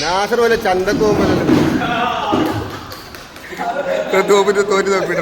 നാസർ പോലെ ചന്തക്ക് തോപ്പിട്ട് തോറ്റി തോപ്പിട്ട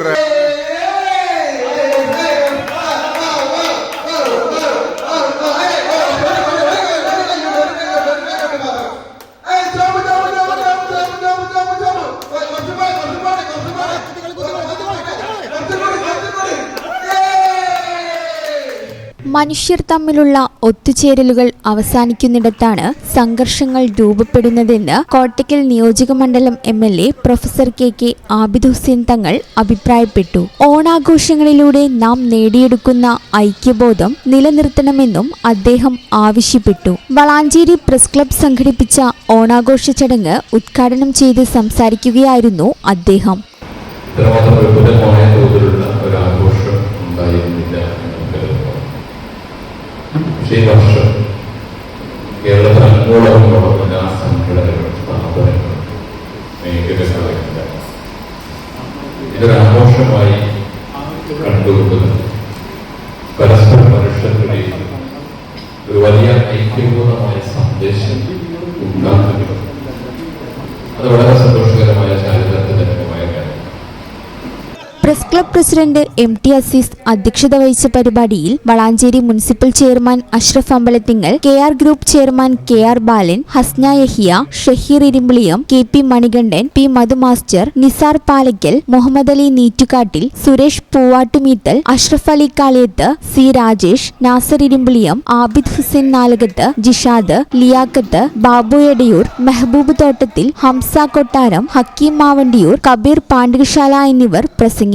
മനുഷ്യർ തമ്മിലുള്ള ഒത്തുചേരലുകൾ അവസാനിക്കുന്നിടത്താണ് സംഘർഷങ്ങൾ രൂപപ്പെടുന്നതെന്ന് കോട്ടയ്ക്കൽ നിയോജക മണ്ഡലം M L A professor K K Abid Hussain Thangal അഭിപ്രായപ്പെട്ടു. ഓണാഘോഷങ്ങളിലൂടെ നാം നേടിയെടുക്കുന്ന ഐക്യബോധം നിലനിർത്തണമെന്നും അദ്ദേഹം ആവശ്യപ്പെട്ടു. വളാഞ്ചേരി പ്രസ് ക്ലബ് സംഘടിപ്പിച്ച ഓണാഘോഷ ചടങ്ങ് ഉദ്ഘാടനം ചെയ്ത് സംസാരിക്കുകയായിരുന്നു അദ്ദേഹം. കേരളത്തിൽ അങ്ങോളമുള്ള എല്ലാ സംഘടനകളും സ്ഥാപനങ്ങളും മേഖലകളില്ല ഇതൊരു ആഘോഷമായി കണ്ടുകൊണ്ട് പരസ്പര മനുഷ്യർക്കിടയിൽ ഒരു വലിയ ഐക്യപൂർണമായ സന്ദേശം ഉണ്ടാക്കുന്നത് അത് വളരെ സന്തോഷകരമായ press club president M T Azeez അധ്യക്ഷത വഹിച്ച പരിപാടിയിൽ Valanchery municipal chairman Ashraf Ambalathingal K R group chairman K R Balan Hasna Yahiya Shaheer Irimbiliyam K P Manikandan P Madhu master Nisar Palakkal Muhammad Ali Neettukattil Suresh Poovattumeethal Ashraf Ali Kaliyath C Rajesh Nasar Irimbiliyam Abid Hussain Nalakath Jishad Liyakath Babu Edayur Mehboob Thottathil Hamsa Kottaram Hakeem Mavandiyur Kabir പാണ്ഡ്യശാല എന്നിവർ പ്രസംഗിച്ചു